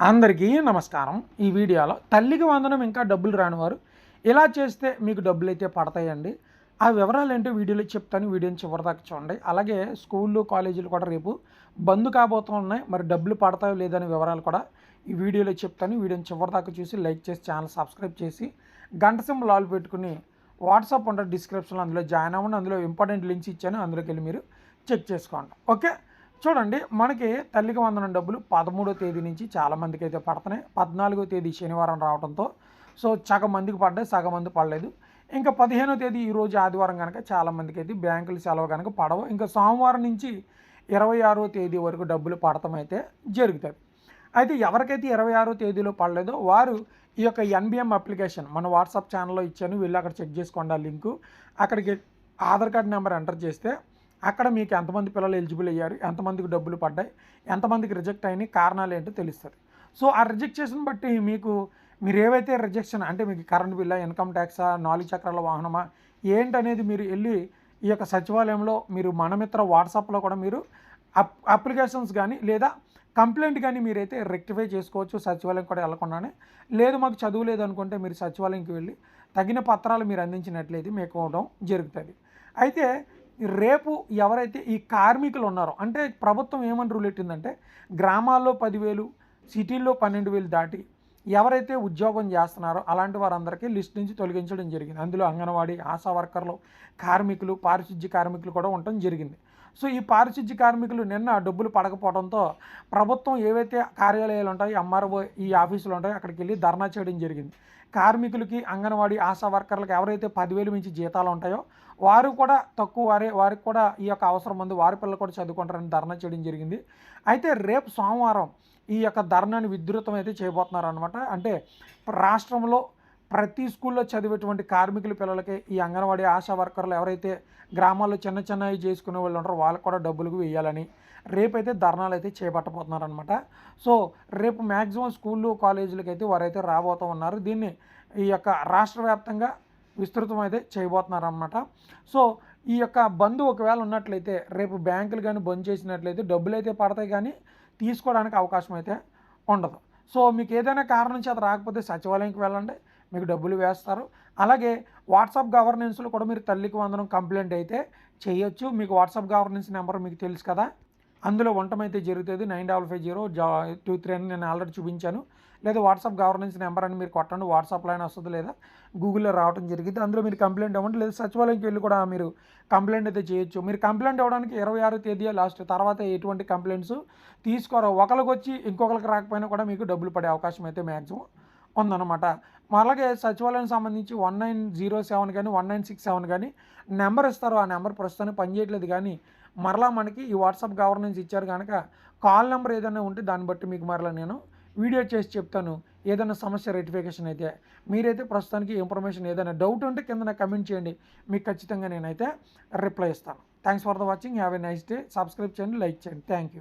అందరికీ నమస్కారం. ఈ వీడియోలో తల్లికి వందనం ఇంకా డబ్బులు రానివారు ఇలా చేస్తే మీకు డబ్బులు అయితే పడతాయండి. ఆ వివరాలు ఏంటో వీడియోలో చెప్తాను. వీడియోని చివరిదాకా చూడండి. అలాగే స్కూళ్ళు కాలేజీలు కూడా రేపు బంద్ కాబోతున్నాయి మరి డబ్బులు పడతాయో లేదనే వివరాలు కూడా ఈ వీడియోలో చెప్తాను. వీడియోని చివరిదాకా చూసి లైక్ చేసి ఛానల్ సబ్స్క్రైబ్ చేసి గంట సింబల్ ఆల్ పెట్టుకుని వాట్సాప్ ఉంటుంది డిస్క్రిప్షన్లో అందులో జాయిన్ అవ్వండి. అందులో ఇంపార్టెంట్ లింక్స్ ఇచ్చాను. అందులోకి వెళ్ళి మీరు చెక్ చేసుకోండి. ఓకే? చూడండి మనకి తల్లికి వందనం డబ్బులు పదమూడో తేదీ నుంచి చాలామందికి అయితే పడుతున్నాయి. పద్నాలుగో తేదీ శనివారం రావడంతో సో సగం మందికి పడ్డాయి సగం మంది పడలేదు. ఇంకా పదిహేనో తేదీ ఈరోజు ఆదివారం కనుక చాలామందికి అయితే బ్యాంకులు సెలవు కనుక పడవు. ఇంకా సోమవారం నుంచి ఇరవై ఆరో తేదీ వరకు డబ్బులు పడటం అయితే జరుగుతుంది అయితే ఎవరికైతే ఇరవై ఆరో తేదీలో పడలేదో వారు ఈ యొక్క ఎన్బిఎం అప్లికేషన్ మన వాట్సాప్ ఛానల్లో ఇచ్చాను వీళ్ళు అక్కడ చెక్ చేసుకోండి ఆ లింకు. అక్కడికి ఆధార్ కార్డ్ నెంబర్ ఎంటర్ చేస్తే అక్కడ మీకు ఎంతమంది పిల్లలు ఎలిజిబుల్ అయ్యారు ఎంతమందికి డబ్బులు పడ్డాయి ఎంతమందికి రిజెక్ట్ అయినాయి కారణాలు ఏంటో తెలుస్తుంది. సో ఆ రిజెక్షన్ బట్టి మీకు మీరు ఏవైతే రిజెక్షన్ అంటే మీకు కరెంట్ బిల్లా ఇన్కమ్ ట్యాక్సా నాలుగు చక్రాల వాహనమా ఏంటనేది మీరు వెళ్ళి ఈ యొక్క సచివాలయంలో మీరు మనమిత్ర వాట్సాప్లో కూడా మీరు అప్ అప్లికేషన్స్ కానీ లేదా కంప్లైంట్ కానీ మీరైతే రెక్టిఫై చేసుకోవచ్చు సచివాలయం కూడా వెళ్ళకుండానే. లేదు మాకు చదువు లేదు అనుకుంటే మీరు సచివాలయంకి వెళ్ళి తగిన పత్రాలు మీరు అందించినట్లయితే మీకు అవడం జరుగుతుంది. అయితే రేపు ఎవరైతే ఈ కార్మికులు ఉన్నారో అంటే ప్రభుత్వం ఏమని రూల్ పెట్టిందంటే గ్రామాల్లో పదివేలు సిటీల్లో పన్నెండు వేలు దాటి ఎవరైతే ఉద్యోగం చేస్తున్నారో అలాంటి వారందరికీ లిస్ట్ నుంచి తొలగించడం జరిగింది. అందులో అంగన్వాడీ ఆశా వర్కర్లు కార్మికులు పారిశుద్ధ్య కార్మికులు కూడా ఉండటం జరిగింది. సో ఈ పారిశుద్ధ్య కార్మికులు నిన్న డబ్బులు పడకపోవడంతో ప్రభుత్వం ఏవైతే కార్యాలయాలు ఉంటాయో ఎంఆర్ఓ ఈ ఆఫీసులు ఉంటాయో అక్కడికి వెళ్ళి ధర్నా చేయడం జరిగింది. కార్మికులకి అంగన్వాడీ ఆశా వర్కర్లకు ఎవరైతే పదివేలు మించి జీతాలు ఉంటాయో వారు కూడా తక్కువ వారే వారికి కూడా ఈ యొక్క అవసరం ఉంది వారి పిల్లలు కూడా చదువుకుంటారని ధర్నా చేయడం జరిగింది. అయితే రేపు సోమవారం ఈ యొక్క ధర్నాన్ని విద్రుతం అయితే చేయబోతున్నారు అనమాట అంటే రాష్ట్రంలో ప్రతి స్కూల్లో చదివేటువంటి కార్మికుల పిల్లలకి ఈ అంగన్వాడీ ఆశా వర్కర్లు ఎవరైతే గ్రామాల్లో చిన్న చిన్నవి చేసుకునే వాళ్ళు ఉంటారో వాళ్ళకు కూడా డబ్బులకు వేయాలని రేపైతే ధర్నాలు అయితే చేపట్టబోతున్నారనమాట సో రేపు మ్యాక్సిమం స్కూళ్ళు కాలేజీలకు అయితే వారైతే రాబోతూ ఉన్నారు. దీన్ని ఈ యొక్క రాష్ట్ర వ్యాప్తంగా విస్తృతం అయితే చేయబోతున్నారనమాట సో ఈ యొక్క బంద్ ఒకవేళ ఉన్నట్లయితే రేపు బ్యాంకులు కానీ బంద్ చేసినట్లయితే డబ్బులు అయితే పడతాయి కానీ తీసుకోవడానికి అవకాశం అయితే ఉండదు. సో మీకు ఏదైనా కారణం చేత రాకపోతే సచివాలయంకి వెళ్ళండి. మీకు డబ్బులు వేస్తారు. అలాగే వాట్సాప్ గవర్నెన్స్లో కూడా మీరు తల్లికి వందనం కంప్లైంట్ అయితే చేయొచ్చు. మీకు వాట్సాప్ గవర్నెన్స్ నెంబర్ మీకు తెలుసు కదా. అందులో వంటమైతే జరుగుతుంది. నైన్ డబల్ ఫైవ్ జీరో జా టూ త్రీ అని నేను ఆల్రెడీ చూపించాను. లేదా వాట్సాప్ గవర్నెన్స్ నెంబర్ అని మీరు కొట్టండి. వాట్సాప్లో అయినా వస్తుంది లేదా గూగుల్లో రావడం జరిగింది. అందులో మీరు కంప్లైంట్ అవ్వండి లేదా సచివాలయంకి వెళ్ళి కూడా మీరు కంప్లైంట్ అయితే చేయొచ్చు. మీరు కంప్లైంట్ ఇవ్వడానికి ఇరవై ఆరు తేదీ లాస్ట్ తర్వాత ఎటువంటి కంప్లైంట్స్ తీసుకోరు ఒకరికి వచ్చి ఇంకొకరికి రాకపోయినా కూడా మీకు డబ్బులు పడే అవకాశం అయితే మ్యాక్సిమం ఉందన్నమాట. అలాగే సచివాలయం సంబంధించి వన్ నైన్ జీరో సెవెన్ కానీ వన్ నైన్ సిక్స్ సెవెన్ కానీ నెంబర్ ఇస్తారు. ఆ నెంబర్ ప్రస్తుతానికి పనిచేయట్లేదు కానీ మరలా మనకి ఈ వాట్సాప్ గవర్నెన్స్ ఇచ్చారు కనుక కాల్ నెంబర్ ఏదైనా ఉంటే దాన్ని బట్టి మీకు మరలా నేను వీడియో చేసి చెప్తాను. ఏదైనా సమస్య రెటిఫికేషన్ అయితే మీరైతే ప్రస్తుతానికి ఇన్ఫర్మేషన్ ఏదైనా డౌట్ ఉంటే కింద కమెంట్ చేయండి. మీకు ఖచ్చితంగా నేనైతే రిప్లై ఇస్తాను. Thanks for the watching have a nice day subscribe చేయండి లైక్ చేయండి. Thank you